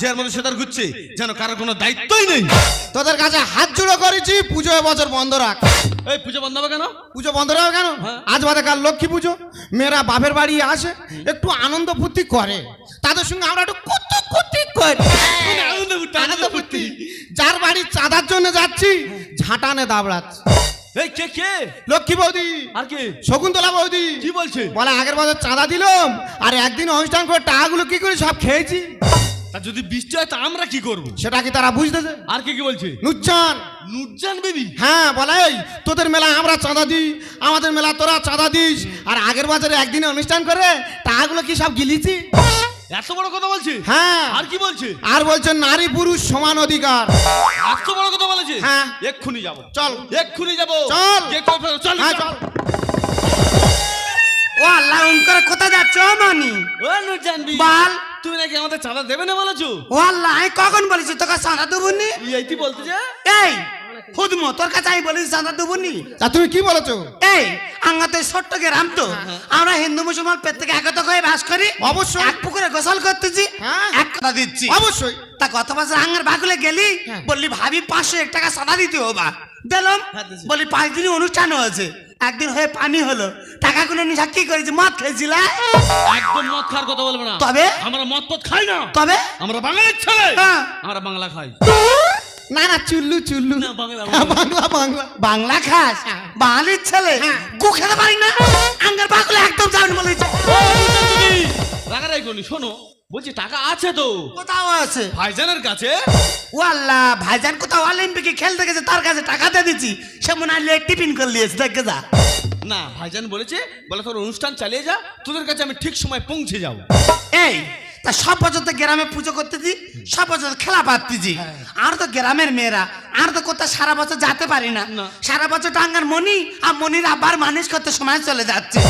যে এর মধ্যে সেতার ঘুরছে যেন কারোর কোনো দায়িত্বই নেই। তোদের কাছে হাত জুড়ো করেছি পুজো এবছর বন্ধ রাখ। এই পুজো বন্ধ হবে কেন? পুজো বন্ধ রাখো কেন? হ্যাঁ। আজ বাদে কাল লক্ষ্মী পুজো। মেয়েরা বাপের বাড়ি আসে একটু আনন্দ ফুর্তি করে। তাদের সঙ্গে আমরা একটু কুতু কুতি করি আনন্দ ফুর্তি, আনন্দ ফুর্তি। যার বাড়ি চাঁদার জন্য যাচ্ছি ঝাঁটানে দাবড়াচ্ছি। এই কে কে? লক্ষ্মী বৌদি। আর কে? শকুন্তলা বৌদি। কি বলছে? বলে আগের বছর চাঁদা দিলাম আর একদিন অনুষ্ঠান করে টাকাগুলো কি করে সব খেয়েছি? তা যদি বৃষ্টি হয় তা আমরা কি করব? সেটা কি তারা বুঝতেছে আর কে কি বলছে? নুচ্ছান নুরজান বেবি? হ্যাঁ বলে তোদের মেলা আমরা চাঁদা দিই আমাদের মেলা তোরা চাঁদা দিস। আর আগের বছরে একদিনে অনুষ্ঠান করে টাকাগুলো কি সব গিলিছি? এত বড় কথা বলছে? হ্যাঁ। আর কি বলছে? আর বলছে নারী পুরুষ সমান অধিকার। এত বড় কথা বলেছে? হ্যাঁ। এক্ষুনি যাব। চল। এক্ষুনি যাব। চল। হ্যাঁ চল। চল। ও আল্লাহ উনকার কোথায় যাচ্ছ মানি? ও নুরজান বি বল। তুমি নাকি আমাদের চাঁদা দেবে না বলেছ? ও আল্লাহ আমি কখন বলেছি তোকে চাঁদা দেবো নি এই তুই বলতে যে এই খুদমো তোর কাছে আমি বলেছি চাঁদা দেবো নি তা তুমি কি বলেছ? এই আঙ্গাতে ছোট্ট গ্রাম তো। আমরা হিন্দু মুসলমান প্রত্যেকে একত হয়ে বাস করি। অবশ্যই। এক পুকুরে গোসল করতেছি। হ্যাঁ। এক কথা দিচ্ছি। অবশ্যই। তা গত বছর আঙ্গার বাগুলে গেলি? হ্যাঁ। বললি ভাবি পাঁচশো এক টাকা সাদা দিতে হবা। দিলাম। হ্যাঁ, বলি পাঁচ দিনই অনুষ্ঠান হয়েছে। একদিন হয়ে পানি হলো টাকাগুলো নিশা কি করেছি মদ খেয়েছিল? একদম মদ খাওয়ার কথা বলব না। তবে? আমরা মদ পদ খাই না। তবে? আমরা বাঙালির ছেলে। হ্যাঁ। আমরা বাংলা খাই। না না চুল্লু চুল্লু। বাংলা, হ্যাঁ, বাংলা। বাংলা বাংলা। খাস? বাঙালির ছেলে? গু খেতে পারি না? আঙ্গার বাগুলে একদম যাবেন বলেছে রাগারাই শোনো। বলছি টাকা আছে তো। কোথাও আছে। ভাইজানের কাছে? ও আল্লাহ ভাইজান কোথাও অলিম্পিকে খেলতে গেছে তার কাছে টাকা দিয়ে দিচ্ছি। সে মনে হয় টিফিন করে নিয়েছে দেখে যা না ভাইজান বলেছে বলে তোর অনুষ্ঠান চালিয়ে যা তোদের কাছে আমি ঠিক সময় পৌঁছে যাব। এই তা সব বছর তো গ্রামে পুজো করতেছি সব বছর খেলা পাচ্ছি আর তো গ্রামের মেয়েরা আর তো কোথাও সারা বছর যেতে পারি না। না। সারা বছর টাঙ্গার মনি আর মনির আবার মানুষ করতে সময় চলে যাচ্ছে।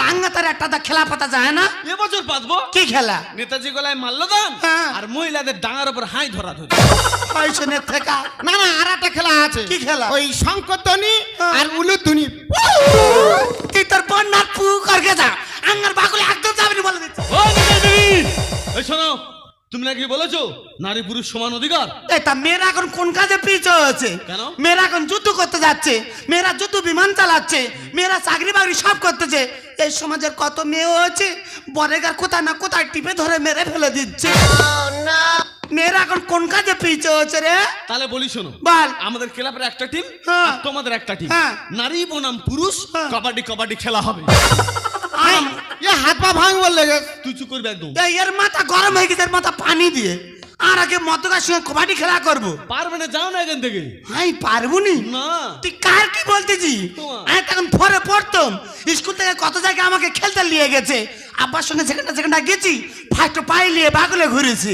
টাঙ্গা তার একটা তা খেলা পাতা যায় না? এবছর পাতবো। কি খেলা? নেতাজি গলায় মাল্যদান হ্যাঁ। আর মহিলাদের ডাঙার উপর হাই ধরা ধরি পয়সনের থেকে? না না আর একটা খেলা আছে। কি খেলা? ওই শঙ্করধ্বনি হ্যাঁ। আর উলুধ্বনি। তুই তোর বন্যার পু করকে যা আঙ্গার বাকুলে একদম যাবি বলে দিচ্ছে। ও নেতাজি! এই শোনো তুমি নাকি বলেছ নারী পুরুষ সমান অধিকার তা মেয়েরা এখন কোন কাজে পিছু হয়েছে কেন? মেয়েরা এখন যুদ্ধ করতে যাচ্ছে মেয়েরা যুদ্ধ বিমান চালাচ্ছে মেয়েরা চাকরি বাকরি সব করতেছে এই সমাজের কত মেয়ে হয়েছে বরেগার কোথায় না কোথায় টিপে ধরে মেরে ফেলে দিচ্ছে মেয়েরা এখন কোন কাজে পিছু হয়েছে রে তাহলে বলি শোনো বল আমাদের ক্লাবের একটা টিম হ্যাঁ। তোমাদের একটা টিম হ্যাঁ। নারী বনাম পুরুষ হ্যাঁ। কবাডি কবাডি খেলা হবে এ হাত পা ভাঙ বললে তুই চুপ করবি একদম। এর মাথা গরম হয়ে গেছে এর মাথা পানি দিয়ে। আর আগে মতকার সঙ্গে কবাডি খেলা করব। পারবে না যাও না এখান থেকে। আমি পারব নি। না তুই কার কি বলতেছি। আমি তখন ফরে পড়তাম। স্কুল থেকে কত জায়গায় আমাকে খেলতে নিয়ে গেছে। আব্বার সঙ্গে যেখানটা যেখানটা গেছি ফার্স্ট পাই নিয়ে বাগলে ঘুরেছি।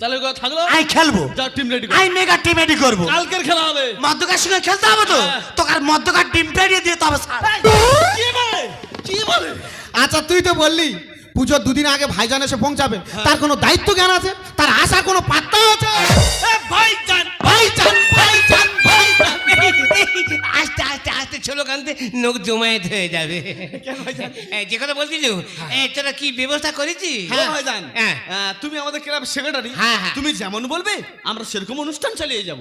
তাহলে কথা থাকল? আমি খেলব। যাও টিম রেডি আমি মেগা টিম রেডি করব। কালকের খেলা হবে। মদ্যকার সঙ্গে খেলতে হবে তো। তোকে আর মদ্যকার টিম পেরিয়ে দিয়ে তবে বলে আচ্ছা তুই তো বললি পুজোর দুদিন আগে ভাইজান এসে পৌঁছাবে হ্যাঁ। তার কোনো দায়িত্ব জ্ঞান আছে? তার আসার কোনো পাত্তা আছে? ভাই জান ভাইজান ভাইজান ভাইজান। আস্তে আস্তে আস্তে ছোলো কানতে নোক জমায়েত হয়ে যাবে। যে কথা বলছিল তোরা কি ব্যবস্থা করেছিস? হ্যাঁ। হ্যাঁ। তুমি আমাদের সেক্রেটারি হ্যাঁ, হ্যাঁ। তুমি যেমন বলবে আমরা সেরকম অনুষ্ঠান চালিয়ে যাব।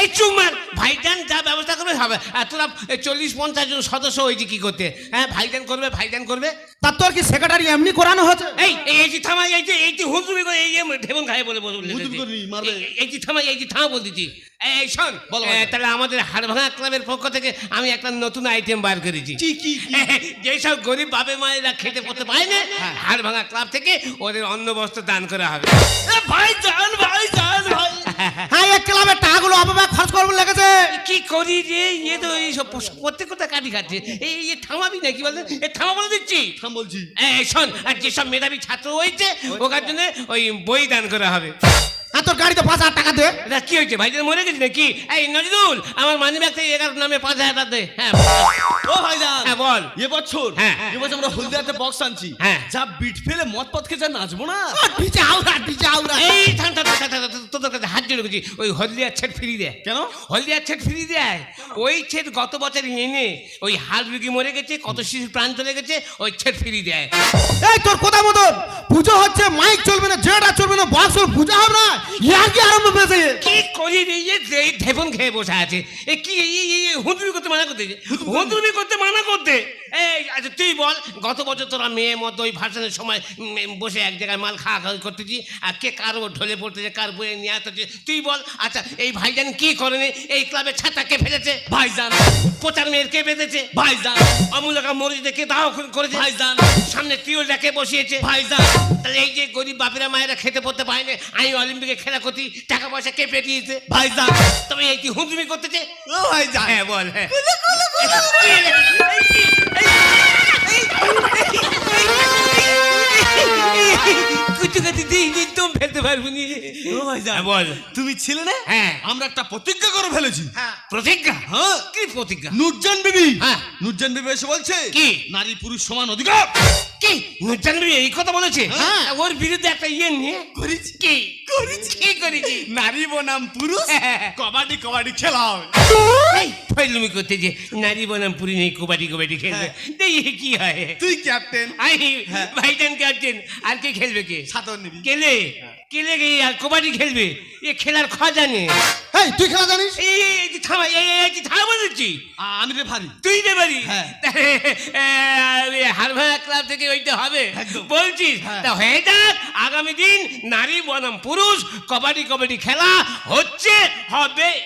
এই চুমার ভাইজান যা ব্যবস্থা করবে হবে। তোরা চল্লিশ পঞ্চাশ জন সদস্য হয়েছে কি করতে? হ্যাঁ ভাইজান করবে ভাইজান করবে। তা তোর কি সেক্রেটারি এমনি করানো হচ্ছে এই এই যে থামা এই যে এই যে করে এই ঢেবন খায় বলে বলে করে মারবে। এই- যে থামা এই যে থামা বলতেছি এই শোন বলো, তাহলে আমাদের হাড়ভাঙা ক্লাবের পক্ষ থেকে আমি একটা নতুন আইটেম বার করেছি। কি কি কি? যেসব গরিব বাপে মায়েরা খেতে পড়তে পায় না হাড়ভাঙা ক্লাব থেকে ওদের অন্ন বস্ত্র দান করা হবে। ভাই জান ভাই জান ভাই। হ্যাঁ এক ক্লাবের টাকাগুলো অপব্যয় খরচ করব লেগেছে। কি করি রে? ইয়ে তো এই সব প্রত্যেক কথা কাটি খাচ্ছে? এই ইয়ে থামাবি না কি বলতো? এই থামা বলে দিচ্ছি। থাম বলছি। এই শোন আর যেসব মেধাবী ছাত্র হয়েছে ওখান জন্য ওই বই দান করা হবে। আর তোর গাড়িতে পাঁচ হাজার টাকা দে। এটা কি হয়েছে? ভাইজান মরে গেছি নাকি? এই নজরুল আমার মানি ব্যাগ থেকে এগারো নামে পাঁচ হাজার টাকা দে। হ্যাঁ ও ভাইজান হ্যাঁ, বল। এ বছর হ্যাঁ। এ বছর আমরা হলদিয়াতে বক্স আনছি। হ্যাঁ। যা বিট ফেলে মদ পথ খেয়ে যা নাচবো না। ডিজে আউরা ডিজে আউরা এই থাম তোদের কাছে হাত জোড়ে গেছি ওই হলদিয়ার ছেট ফ্রি দেয় কেন? হলদিয়ার ছেট ফ্রি দেয় ওই ছেট গত বছর এনে ওই হাল রুগী মরে গেছে কত শিশুর প্রাণ চলে গেছে ওই ছেট ফ্রি দেয় এই তোর কথা মতন পুজো হচ্ছে মাইক চলবে না যেটা চলবে না বক্স পূজা হবে না। ইয়ার কি আরম্ভ পেয়েছে কি করি রে এই যে ঢেপন খেয়ে বসে আছে এ কি এই করতে মানা করতে হুদুমি করতে মানা করতে এই আচ্ছা তুই বল গত বছর তোরা মেয়ে মতো ওই ভাষণের সময় বসে এক জায়গায় মাল খাওয়া খাওয়া করতেছি আর কে কার ঢলে পড়তেছে কার বইয়ে নিয়ে আসতেছে তুই বল। আচ্ছা এই ভাইজান কি করেনি? এই ক্লাবের ছাতা কে ফেলেছে? ভাইজান। পোচার মেয়ের কে বেঁধেছে? ভাইজান। অমূলকা মরিদে কে দাও করেছে? ভাইজান। সামনে টিউলটা কে বসিয়েছে? ভাইজান। তাহলে এই যে গরিব বাপেরা মায়েরা খেতে পড়তে পারেনি আমি অলিম্পিকে খেলা করছি টাকা পয়সা কে পেটিয়েছে? ভাইজান। তবে এই কি হুজুমি করতেছে? ও ভাইজান। হ্যাঁ বল হ্যাঁ। একদম ফেলতে পারব নি ও ভাইজান হ্যাঁ, বল তুমি ছিলে না? হ্যাঁ। আমরা একটা প্রতিজ্ঞা করে ফেলেছি। প্রতিজ্ঞা? হ্যাঁ। কি প্রতিজ্ঞা? নুরজান বিবি। হ্যাঁ। নুরজান বিবি এসে বলছে কি? নারী পুরুষ সমান অধিকার। কি? নুরজান বিবি এই কথা বলেছে? হ্যাঁ। ওর বিরুদ্ধে একটা ইয়ে নিয়ে করেছি। কি? করেছি। কি করেছি? নারী বনাম পুরুষ হ্যাঁ। কবাডি কবাডি খেলা হবে। এই ফেলুমি করতে যে নারী বনাম পুরি নেই কবাডি কবাডি খেলবে। দেখি কি হয়। তুই ক্যাপ্টেন আই ভাইজান ক্যাপ্টেন আর কে খেলবে কে? সাতর নিবি। কেলে কেলে গে? আর কবাডি খেলবে? এ খেলার খজা নেই এই তুই খেলা জানিস? আমি রে ভারী তুই হ্যাঁ। ক্লাব থেকে ওইটা হবে। বলছিস? হ্যাঁ। তা হয়ে যাক আগামী দিন নারী বনাম পুরুষ কবাডি কবাডি খেলা হচ্ছে হবে।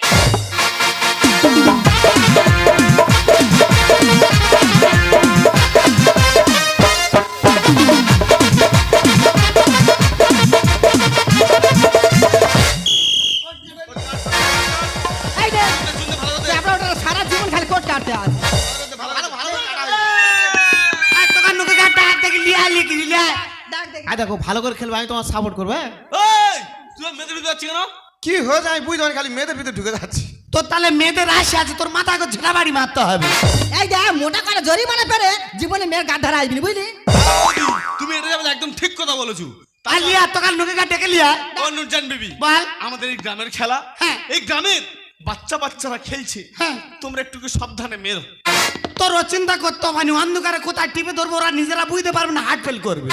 হাত থেকে লিয়া লিখি লিয়া ডাক দেখ আই দেখো ভালো করে খেলবে আমি তোমার সাপোর্ট করবে হ্যাঁ? কি হয়েছে? আমি বুঝতে পারি খালি মেয়েদের ভিতরে ঢুকে যাচ্ছি। তোর তাহলে মেয়েদের রাশি আছে তোর মাথাকে ঝেড়া বাড়ি মারতে হবে। এই দেখ মোটা করে জরিমানা পেরে জীবনে মেয়ের গাড ধারা আসবি বুঝলি? তুমি এটা যাবে একদম ঠিক কথা বলেছ। লিয়া তোকার নুকে গা ডেকে লিয়া ও নুরজান বিবি বল। আমাদের এই গ্রামের খেলা। হ্যাঁ। এই গ্রামের বাচ্চা বাচ্চারা খেলছে। হ্যাঁ। তোমরা একটু সাবধানে মেরো। তোর চিন্তা করতে মানে অন্ধকারে কোথায় টিপে ধরবো ওরা নিজেরা বুঝতে পারবে না হার্ট ফেল করবে।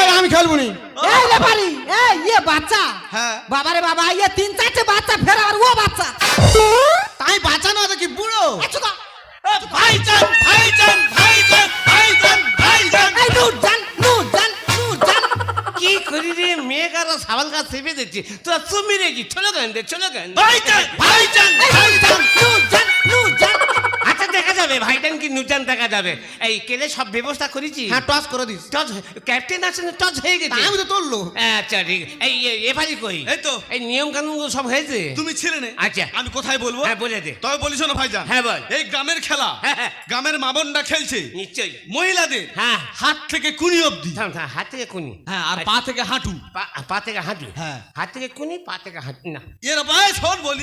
এই আমি খেলব নি। এই রে পারি এই ইয়ে বাচ্চা। হ্যাঁ। বাবারে বাবা ইয়ে তিন চারটে বাচ্চা ফের আর ও বাচ্চা। তাই বাঁচানো আছে কি বুড়ো। ভাইজান ভাইজান ভাইজান ভাইজান ভাইজান। এই নূর জান নূর জান নূর জান। কি করি রে? মেয়ে কারা সাবাল গাছ চেপে দিচ্ছি তোরা তুমি রেখি চলো গান দে চলো গান। ভাইজান ভাইজান ভাইজান। নু জান নু জান দেখা যাবে ভাইটান কি নুচান দেখা যাবে। এই কেলে সব ব্যবস্থা করেছি? হ্যাঁ টস করে দিস। টচ ক্যাপ্টেন আছে না টচ হয়ে গেছে। আমি তো তুললো আচ্ছা ঠিক। এই এ- এবারই কই? এই তো। এই নিয়ম কানুন সব হয়েছে? তুমি ছিলে না। আচ্ছা। আমি কোথায় বলব? হ্যাঁ, বলে দে। তবে বলিস না ভাইজান। হ্যাঁ, বল। এই গ্রামের খেলা হ্যাঁ, হ্যাঁ। গ্রামের মাবনরা খেলছে। নিশ্চয়ই। মহিলাদের হ্যাঁ। হাত থেকে কুনি অবধি থাম থাম হাত থেকে কুনি। হ্যাঁ আর পা থেকে হাঁটু। পা- থেকে হাঁটু? হ্যাঁ। হাত থেকে কুনি পা থেকে হাঁটু? না। এর ভাই শোন বলি।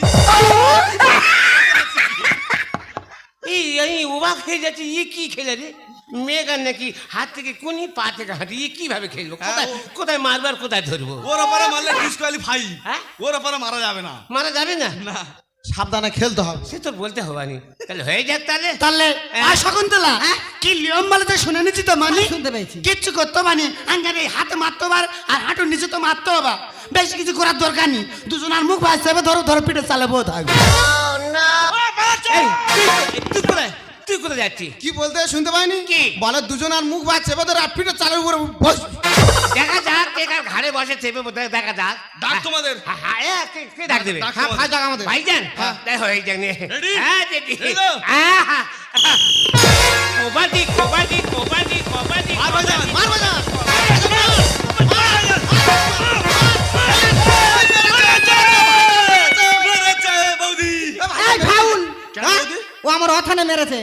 এই এই অবাক হয়ে যাচ্ছি ইয়ে কি খেলে রে? মেয়েগান নাকি হাত থেকে কুনি পা থেকে হাঁটি ইয়ে কীভাবে খেলব? হ্যাঁ, কোথায় কোথায় মারবার কোথায় ধরবো? ওর ওপরে মারলে ডিসকোয়ালিফাই হ্যাঁ? ওর ওপরে মারা যাবে না। মারা যাবে না? না। সাবধানে খেলতে হবে। সে তো বলতে হবানি। তাহলে হয়ে যাক তাহলে। তাহলে হ্যাঁ। আর শকুন্তলা কি নিয়ম বলে তো শুনে নিচ্ছি তো মানে? শুনতে পেয়েছি। কিচ্ছু করতে মানে আঙ্গারে হাতে মারতে পার আর হাঁটুর নিচে তো মারতে হবে বেশি কিছু করার দরকার নেই। দুজন আর মুখ ভাসতে হবে ধরো ধরো পিঠে চালে বোধ এই তুই- কোথায়? তুই কোথায় যাচ্ছিস? কি বলতে শুনতে পাইনি? কি? বলে দুজন আর মুখ বাদ চেপে ধরে পিঠে চালের উপরে বস দেখা যাক কে কার ঘাড়ে বসে চেপে বোধহয় দেখা যাক। ডাক তোমাদের। হ্যাঁ, হ্যাঁ, কে- কে ডাক দেবে? ডাক হ্যাঁ তোমাদের। ফাঁস ডাক আমাদের। ভাইজান? দেখো এই জানি Ready? হ্যাঁ ready। Ready তো? আহা, আহা। কবাডি কবাডি কবাডি কবাডি আর ভাইজান, মার বাজা মেরেছে, বৌদি এই ফাউল। অথানে মেরেছে।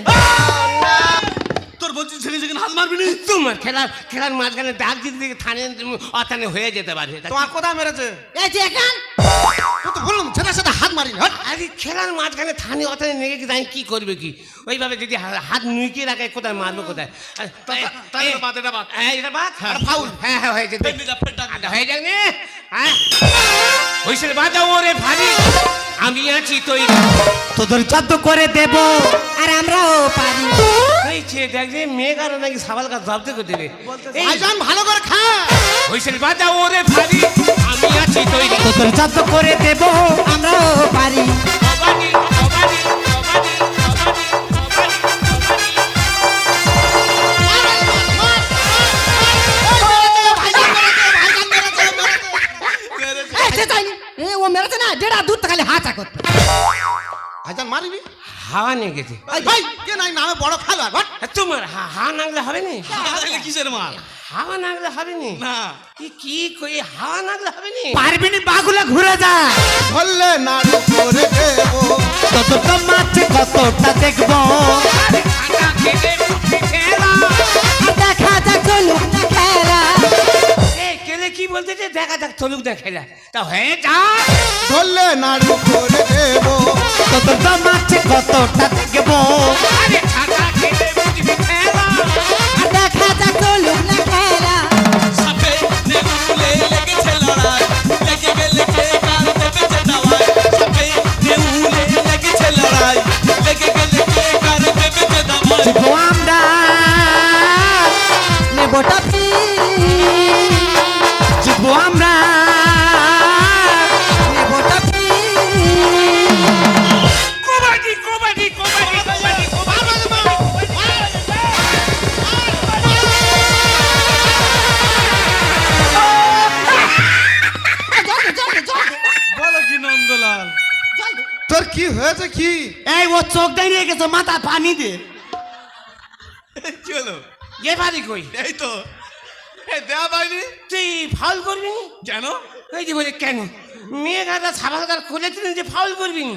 সেখানে সেখানে হাত মারবি নি? তোমার খেলার খেলার মাঝখানে ডাক দিতে দিতে থানে অথানে হয়ে যেতে পারে। তোমার কোথায় মেরেছে? এই যে এখান! তুই তো বললাম ছেলের সাথে হাত হট আরে খেলার মাঝখানে থানে অথানে কি তাই কি করবে কি? ওইভাবে যদি হাত নুইকে রাখে কোথায় মারবো কোথায়? আর- তা- তা- এটা বাদ, এটা বাদ। হ্যাঁ, এটা বাদ? ফাউল। হ্যাঁ হ্যাঁ। আচ্ছা, হয়ে যাক নে। হ্যাঁ। বাজাও ওরে ভারী। আমি আছি তৈরি তোদের যত করে দেব আর আমরাও পারি। দেখ যে মেয়ে কারও নাকি সাবাল গাছ জব্দ করে দেবে। এই ভালো করে খা। হয়েছে বাজাও ওরে ভারী। আমি আছি তৈরি তোদের যত করে দেব আমরাও পারি। ও মেরেছে না? যেটা দূর খালি হাঁচা করতে। ভাইজান মারবি? হাওয়া নিয়ে গেছে। ভাই কে নাই? নামে বড় আর তোমার হা- নাগলে হবে না? কিসের মাল? হাওয়া নাগলে হবে না? না। কি কি কই হাওয়া নাগলে হবে না? পারবি নি বাগুলা ঘুরে যা। ধরলে নাড়ু করে দেবো। তো মাছ কতটা দেখব। দেখা যাক চলুক না খেলা। কেলে কি বলতে যে দেখা যাক চলুক না খেলা? তা হয়ে যা। ধরলে করে দেবো। মাছ কতটা হয়েছে কি? এই ও চোখ দাঁড়িয়ে গেছে মাথা পানি দে। হলো? এ বাড়ি কই? এই তো। দেয়া তুই ফাউল করবি? নি? কেন? এই যে বলে কেন? মেয়ে গাদা গাছ খুলেছিলেন যে ফাউল করবি নি?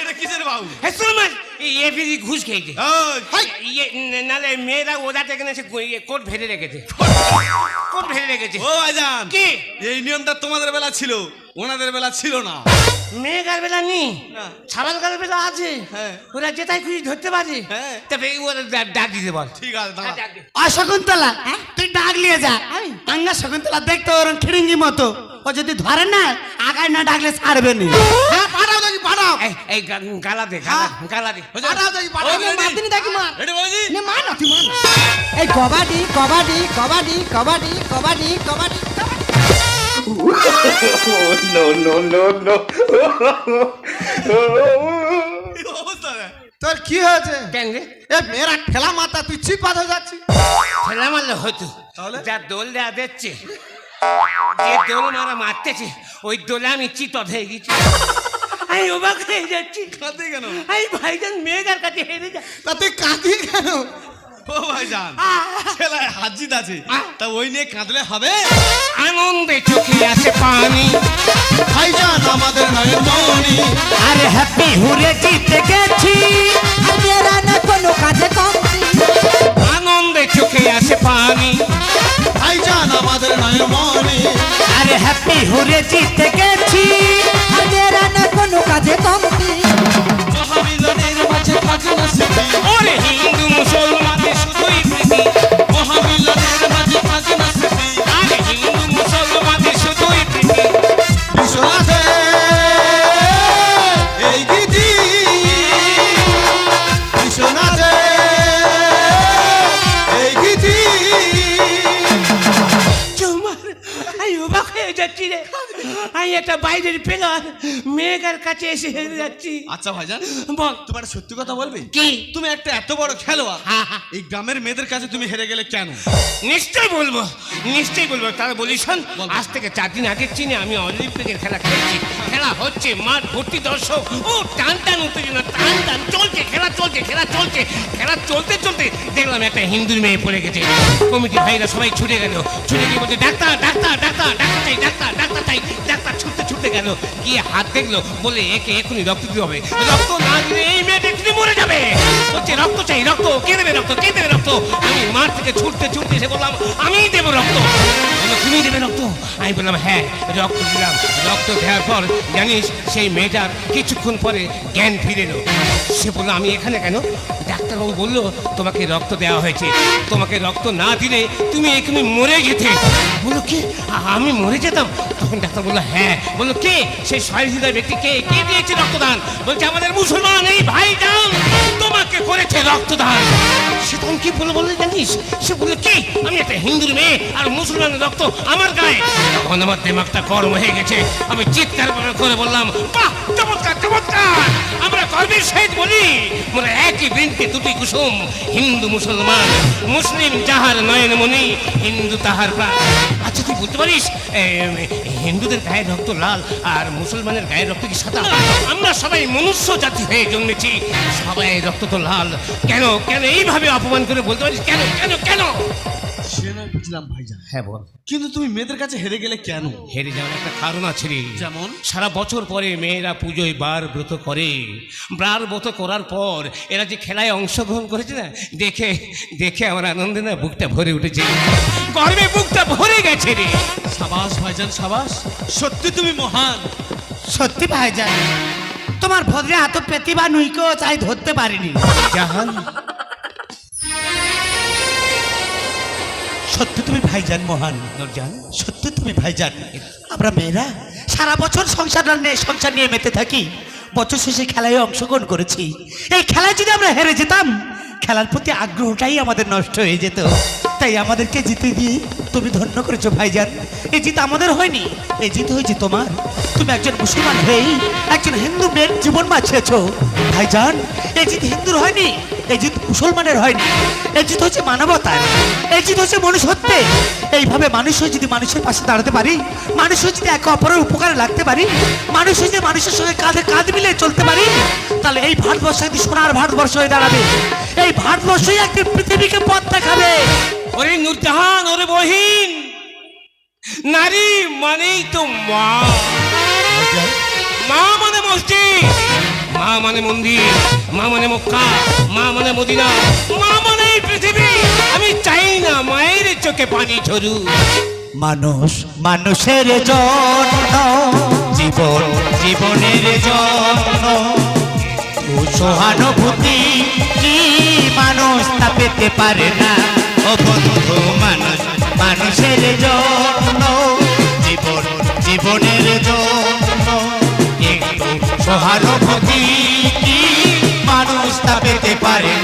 এটা কিসের বাবু হ্যাঁ এপিজি ঘুষ খেয়েছে। ইয়ে নালে মেয়েরা কোট ভেড়ে রেখেছে। কোট ভেড়ে রেখেছে। ও ভাইজান কি? এই নিয়মটা তোমাদের বেলা ছিল ওনাদের বেলা ছিল না। মেয়েকার বেলা নি। না। ছাবালকার বেলা আছে হ্যাঁ। ওরা যেটাই খুশি ধরতে পারে। হ্যাঁ। তবে ওরা ডাক দিতে বল। ঠিক আছে। হ্যাঁ, শকুন্তলা তুই ডাক নিয়ে যা। আঙ্গা শকুন্তলা দেখতে ওরম খিড়িঙ্গি মতো। ও যদি ধরে না আগায় না ডাকলে ছাড়বে নি। হ্যাঁ পাঠাও দেখি পাঠাও। এই গালা দে গালা গালা দে। পাঠাও দেখি পাঠাও। মারদিনি দেখি মার। রেডি বলছি। নে মার না তুই মার। এই কবাডি কবাডি কবাডি কবাডি কবাডি কবাডি তোর কি হয়েছে? কেন রে? এ মেয়েরা ঠেলা মাথা তুই চিপাত হয়ে যাচ্ছি ঠেলা মারলে হতো। তাহলে? যা দোল দেয়া দিচ্ছে যে দোল মারা মারতেছে ওই দোলে আমি চিত হয়ে গেছি। আমি অবাক হয়ে যাচ্ছি। কাঁদে কেন? এই ভাইজান মেয়েদের কাছে হেরে যা তা তুই কাঁদি কেন? ও ভাইজান ছেলায় হাজিত আছে। তা ওই নিয়ে কাঁদলে হবে? আনন্দে চোখে আসে পানি। ভাইজান আমাদের নয়ন মনি। আরে হ্যাপি হুরে জিতে গেছি। একটা বাইরের পেলার মেয়েকার কাছে এসে হেরে যাচ্ছি। আচ্ছা ভাইজান বল। তোমার সত্যি কথা বলবে? কি? তুমি একটা এত বড় খেলোয়াড় হ্যাঁ, হ্যাঁ। এই গ্রামের মেয়েদের কাছে তুমি হেরে গেলে কেন? নিশ্চয়ই বলব নিশ্চয়ই বলব। তারা বলি শোন আজ থেকে চার দিন আগের চিনে আমি অলিম্পিকের খেলা খেলছি। খেলা হচ্ছে মাঠ ভর্তি দর্শক। ও টান টান উত্তেজনা টান টান। চলছে খেলা চলছে খেলা চলছে। খেলা চলতে চলতে দেখলাম একটা হিন্দুর মেয়ে পড়ে গেছে। কমিটি ভাইরা সবাই ছুটে গেল। ছুটে গিয়ে বলছে ডাক্তার ডাক্তার ডাক্তার ডাক্তার চাই ডাক্তার গেল কি হাত দেখল, বলে একে এখনই রক্ত দিতে হবে। রক্ত না দিলে এই মেয়েটা এক্ষুনি মরে যাবে। বলছে, রক্ত চাই, রক্ত। কে দেবে রক্ত? কে দেবে রক্ত? আমি মার থেকে ছুটতে ছুটতে এসে বললাম, আমিই দেবো রক্ত। বলল তুমি দেবে রক্ত। আমি বললাম হ্যাঁ রক্ত দিলাম। রক্ত দেওয়ার পর জানিস, সেই মেয়েটার কিছুক্ষণ পরে জ্ঞান ফিরে এলো। সে বলল, আমি এখানে কেন? ডাক্তারবাবু বলল, তোমাকে রক্ত দেওয়া হয়েছে। তোমাকে রক্ত না দিলে তুমি এখানে মরে যেতে। বলল, কি? আমি মরে যেতাম? তখন ডাক্তার বলল হ্যাঁ। বলল, কে? সেই সহৃদয় ব্যক্তি কে? কে দিয়েছে রক্তদান? বলছে, আমাদের মুসলমান, এই ভাই করেছে রক্তদান সে তখন কি বলে বললে জানিস? সে বলে কি? আমি একটা হিন্দুর মেয়ে আর মুসলমানের রক্ত আমার গায়ে। তখন আমার দিমাগটা কর্ম হয়ে গেছে। আমি চিৎকার করে- বললাম, বাহ, চমৎকার! চমৎকার আমরা গর্বের সহিত বলি। মোরা একই বৃন্তে দুটি কুসুম, হিন্দু মুসলমান। মুসলিম যাহার নয়নমণি হিন্দু তাহার প্রাণ। আচ্ছা তুই বলতে পারিস হিন্দুদের গায়ের রক্ত লাল আর মুসলমানের গায়ের রক্ত কি সাদা? আমরা সবাই মনুষ্য জাতি হয়ে জন্মেছি। সবাই রক্ত তো লাল। কেন কেন এইভাবে অপমান করে বলতে পারিস? কেন কেন কেন? বুঝলাম ভাইজান? হ্যাঁ বল। কিন্তু তুমি মেয়েদের কাছে হেরে গেলে কেন? হেরে যাওয়ার একটা কারণ আছে রে। যেমন? সারা বছর পরে মেয়েরা পুজোয় বার ব্রত করে। বার ব্রত করার পর এরা যে খেলায় অংশগ্রহণ করেছে না দেখে দেখে আমার আনন্দে না বুকটা ভরে উঠেছে। গর্বে বুকটা ভরে গেছে রে। সাবাস ভাইজান সাবাস। সত্যি তুমি মহান। সত্যি ভাইজান তোমার ভদ্রে এত প্রতিভা নুইকেও চাই ধরতে পারিনি। জাহান সত্যি তুমি ভাইজান মহান। নরজান। সত্য তুমি ভাইজান। আমরা মেয়েরা সারা বছর সংসার নিয়ে সংসার নিয়ে মেতে থাকি। বছর শেষে খেলায় অংশগ্রহণ করেছি। এই খেলায় যদি আমরা হেরে যেতাম খেলার প্রতি আগ্রহটাই আমাদের নষ্ট হয়ে যেত। তাই আমাদেরকে জিতে দিয়ে তুমি ধন্য করেছ, ভাইজান। এই জিত আমাদের হয়নি এই জিত হয়েছে তোমার। তুমি একজন মুসলমান হয়েই একজন হিন্দু মেয়ের জীবন বাঁচিয়েছো। ভাইজান এই জিত হিন্দুর হয়নি এই জিত মুসলমানের হয়নি। এই জিত হচ্ছে মানবতার এই জিত হচ্ছে মনুষ্যত্বে এইভাবে মানুষ হয়ে যদি মানুষের পাশে দাঁড়াতে পারি, মানুষ হয়ে যদি একে অপরের উপকারে লাগতে পারি, মানুষ হয়ে যদি মানুষের সঙ্গে কাঁধে কাঁধ মিলে চলতে পারি, তাহলে এই ভারতবর্ষ একটি সোনার ভারতবর্ষ হয়ে দাঁড়াবে। এই ভারতবর্ষই একদিন পৃথিবীকে পথ দেখাবে। ওরে নূরজাহান ওরে বহিন নারী মানেই তো মা। মা মানে মসজিদ মা মানে মন্দির মা মানে মক্কা মা মানে মদিনা মা মানে পৃথিবী। আমি চাই না মায়ের চোখে পানি ঝরু মানুষ মানুষের জন্য জীবন জীবনের জন্য সহানুভূতি কি মানুষ তা পেতে পারে না? ও বন্ধু মানুষ মানুষের জন্য জীবন জীবনের জন্য একটু সহানুভূতি মানুষ তা পেতে পারে।